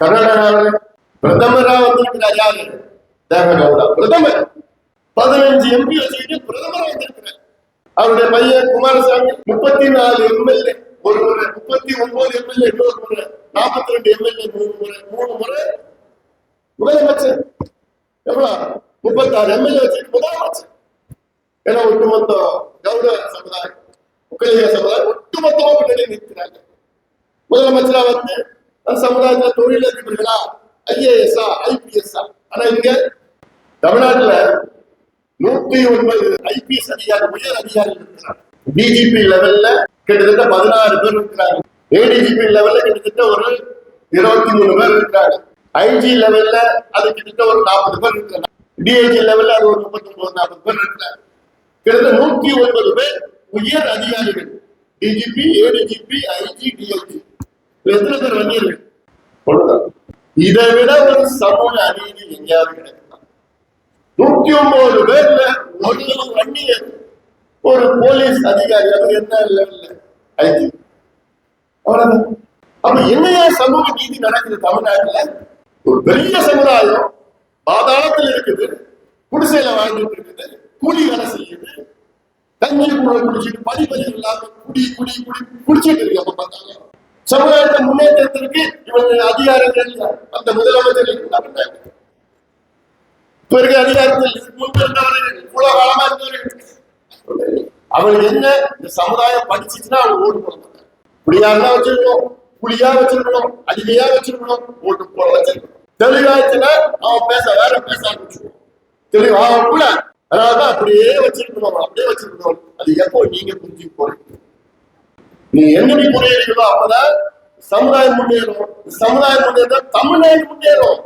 கர்நாடகாவில் பிரதமரா வந்திருக்கிறார் யாரு? தேவகவுடா பிரதமர். பதினஞ்சு எம்பி வச்சுக்கிட்டு பிரதமரா வந்திருக்கிறார். அவருடைய பையன் குமாரசாமி முப்பத்தி நாலு எம்எல்ஏ ஒரு முறை முப்பத்தி ஒன்பது எம்எல்ஏ இன்னொரு முறை நாற்பத்தி ரெண்டு எம்எல்ஏ மூணு முறை மூணு முறை. முதலமைச்சர். எவ்வளவு முப்பத்தாறு எம்எல்ஏ வச்சுட்டு முதலமைச்சர். ஏன்னா ஒட்டுமொத்த கௌட சமுதாயம் உக்கலிய சமுதாயம் ஒட்டுமொத்தமா பின்னாடி நிற்கிறாங்க. முதலமைச்சரா வந்து சமுதாயத்துல தொழிலதிபர்களா ஐஏஎஸ்ஆ ஐபிஎஸ்ஆ ஆனா இங்க தமிழ்நாட்டுல நூத்தி ஒன்பது ஐபிஎஸ் அதிகாரி உயர் அதிகாரி இருக்கிறாங்க. டிஜிபி லெவல்ல கிட்டத்தட்ட பதினாறு பேர் இருக்கிறாங்க. ஏடிஜிபி லெவல்ல கிட்டத்தட்ட ஒரு இருபத்தி மூணு பேர் இருக்கிறாங்க. ஐஜி லெவல்ல அது கிட்டத்தட்ட ஒரு நாற்பது பேர் இருக்கிறாங்க. டிஐஜி லெவல்ல அது ஒரு முப்பத்தி ஒன்பது நாற்பது பேர் இருக்கிறாங்க. கிட்டத்தட்ட நூத்தி ஒன்பது பேர் உயர் அதிகாரிகள். டிஜிபி ஏடிஜிபி ஐஜி டிஐஜி எத்தனை பேர் வன்னியர்கள் இதை விட ஒரு சமூக அநீதி எங்கேயாவது கிடைக்குமா நூத்தி ஒன்பது பேர்ல ஒரு வன்னியர் ஒரு போலீஸ் அதிகாரி அவர் என்ன லெவல்ல ஐஜி அவ்வளவுதான் அப்ப என்னையா சமூக நீதி நடக்குது தமிழ்நாட்டுல ஒரு பெரிய சமுதாயம் பாதாளத்தில் இருக்குது குடிசையில வாழ்ந்துட்டு இருக்குது கூலி வேலை செய்யுது தண்ணீர் குடிச்சிட்டு படிப்பறி இல்லாம குடி குடி குடி குடிச்சிட்டு இருக்கு அப்ப பார்த்தாலும் சமுதாயத்தை முன்னேற்றத்திற்கு இவங்க அதிகாரங்கள் அந்த முதலமைச்சர் இருந்தாங்க இப்ப இருக்க அதிகாரத்தில் முன்பு இருந்தவர்கள் இவ்வளவு காலமா இருந்தவர்கள். அவங்க என்ன? இந்த சமுதாயம் படிச்சுச்சுன்னா அவங்க ஓட்டு போட மாட்டாங்க. தான் வச்சிருக்கணும் புலியா வச்சிருக்கணும் அடிமையா வச்சிருக்கணும் ஓட்டு போட வச்சிருக்கணும். தெளிவாச்சுன்னா அவன் பேச வேற பேச ஆரம்பிச்சுக்கணும் தெளிவா கூட. அதனாலதான் அப்படியே வச்சிருக்கணும் அப்படியே வச்சிருக்கணும். அது எப்போ நீங்க புரிஞ்சு போறீங்க? நீ எங்கடி புரியுறீங்களோ அப்பதான் சமுதாயம் முன்னேறும். சமுதாயம் முன்னேறும் தமிழ்நாடு முன்னேறும்.